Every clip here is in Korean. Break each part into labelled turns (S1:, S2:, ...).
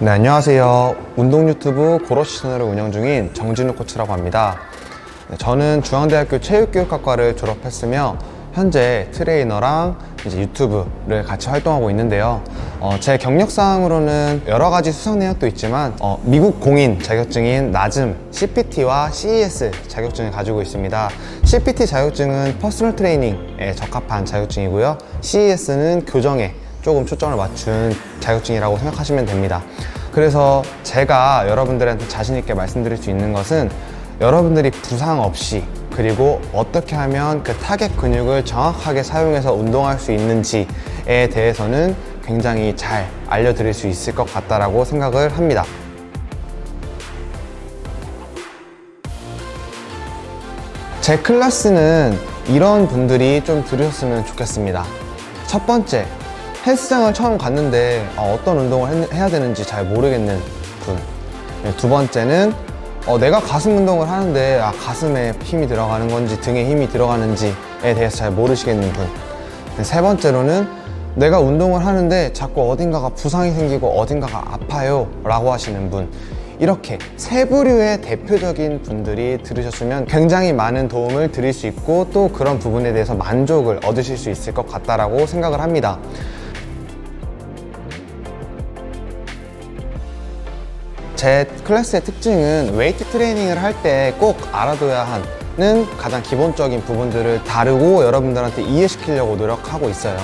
S1: 네, 안녕하세요. 운동 유튜브 고로시 채널을 운영 중인 정진우 코치라고 합니다. 네, 저는 중앙대학교 체육교육학과를 졸업했으며 현재 트레이너랑 이제 유튜브를 같이 활동하고 있는데요. 어, 제 경력상으로는 여러 가지 수상 내역도 있지만 어, 미국 공인 자격증인 나즘 CPT와 CES 자격증을 가지고 있습니다. CPT 자격증은 퍼스널 트레이닝에 적합한 자격증이고요. CES는 교정에 조금 초점을 맞춘 자격증이라고 생각하시면 됩니다. 그래서 제가 여러분들한테 자신있게 말씀드릴 수 있는 것은 여러분들이 부상 없이 그리고 어떻게 하면 그 타겟 근육을 정확하게 사용해서 운동할 수 있는지에 대해서는 굉장히 잘 알려드릴 수 있을 것 같다라고 생각을 합니다. 제 클래스는 이런 분들이 좀 들으셨으면 좋겠습니다. 첫 번째, 헬스장을 처음 갔는데 어, 어떤 운동을 했- 해야 되는지 잘 모르겠는 분. 네, 두 번째는 어, 내가 가슴 운동을 하는데 아, 가슴에 힘이 들어가는 건지 등에 힘이 들어가는지에 대해서 잘 모르시겠는 분. 네, 세 번째로는 내가 운동을 하는데 자꾸 어딘가가 부상이 생기고 어딘가가 아파요 라고 하시는 분. 이렇게 세 부류의 대표적인 분들이 들으셨으면 굉장히 많은 도움을 드릴 수 있고 또 그런 부분에 대해서 만족을 얻으실 수 있을 것 같다라고 생각을 합니다. 제 클래스의 특징은 웨이트 트레이닝을 할 때 꼭 알아둬야 하는 가장 기본적인 부분들을 다루고 여러분들한테 이해시키려고 노력하고 있어요.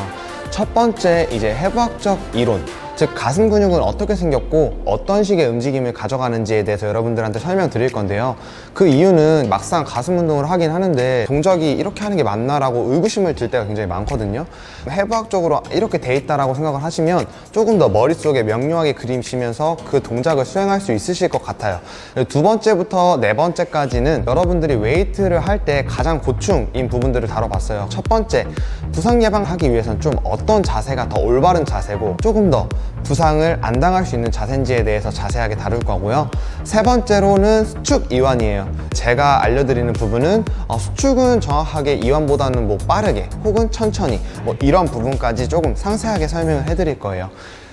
S1: 첫 번째 이제 해부학적 이론 즉 가슴 근육은 어떻게 생겼고 어떤 식의 움직임을 가져가는지에 대해서 여러분들한테 설명드릴 건데요. 그 이유는 막상 가슴 운동을 하긴 하는데 동작이 이렇게 하는 게 맞나라고 의구심을 들 때가 굉장히 많거든요. 해부학적으로 이렇게 돼 있다라고 생각을 하시면 조금 더 머릿속에 명료하게 그리시면서 그 동작을 수행할 수 있으실 것 같아요. 두 번째부터 네 번째까지는 여러분들이 웨이트를 할 때 가장 고충인 부분들을 다뤄봤어요. 첫 번째 부상 예방하기 위해서는 좀 어떤 자세가 더 올바른 자세고 조금 더 부상을 안 당할 수 있는 자세인지에 대해서 자세하게 다룰 거고요. 세 번째로는 수축 이완이에요. 제가 알려드리는 부분은 어, 수축은 정확하게 이완보다는 뭐 빠르게 혹은 천천히 뭐 이런 부분까지 조금 상세하게 설명을 해드릴 거예요.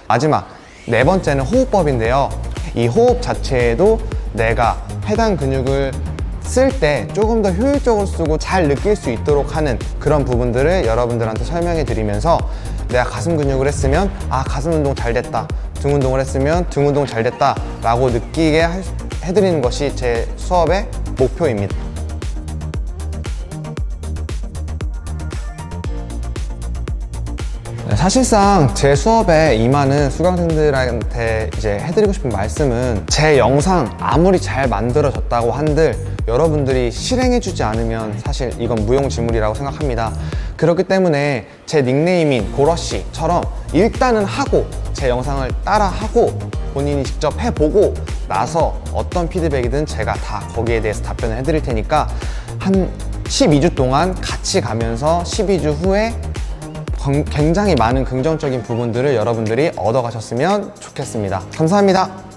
S1: 마지막 네 번째는 호흡법인데요. 이 호흡 자체에도 내가 해당 근육을 쓸 때 조금 더 효율적으로 쓰고 잘 느낄 수 있도록 하는 그런 부분들을 여러분들한테 설명해 드리면서 내가 가슴 근육을 했으면 아 가슴 운동 잘 됐다. 등 운동을 했으면 등 운동 잘 됐다 라고 느끼게 할- 해드리는 것이 제 수업의 목표입니다 사실상 제 수업에 임하는 수강생들한테 이제 해드리고 싶은 말씀은 제 영상 아무리 잘 만들어졌다고 한들 여러분들이 실행해주지 않으면 사실 이건 무용지물이라고 생각합니다. 그렇기 때문에 제 닉네임인 고러시처럼 일단은 하고 제 영상을 따라하고 본인이 직접 해보고 나서 어떤 피드백이든 제가 다 거기에 대해서 답변을 해드릴 테니까 한 12주 동안 같이 가면서 12주 후에 굉- 굉장히 많은 긍정적인 부분들을 여러분들이 얻어가셨으면 좋겠습니다. 감사합니다.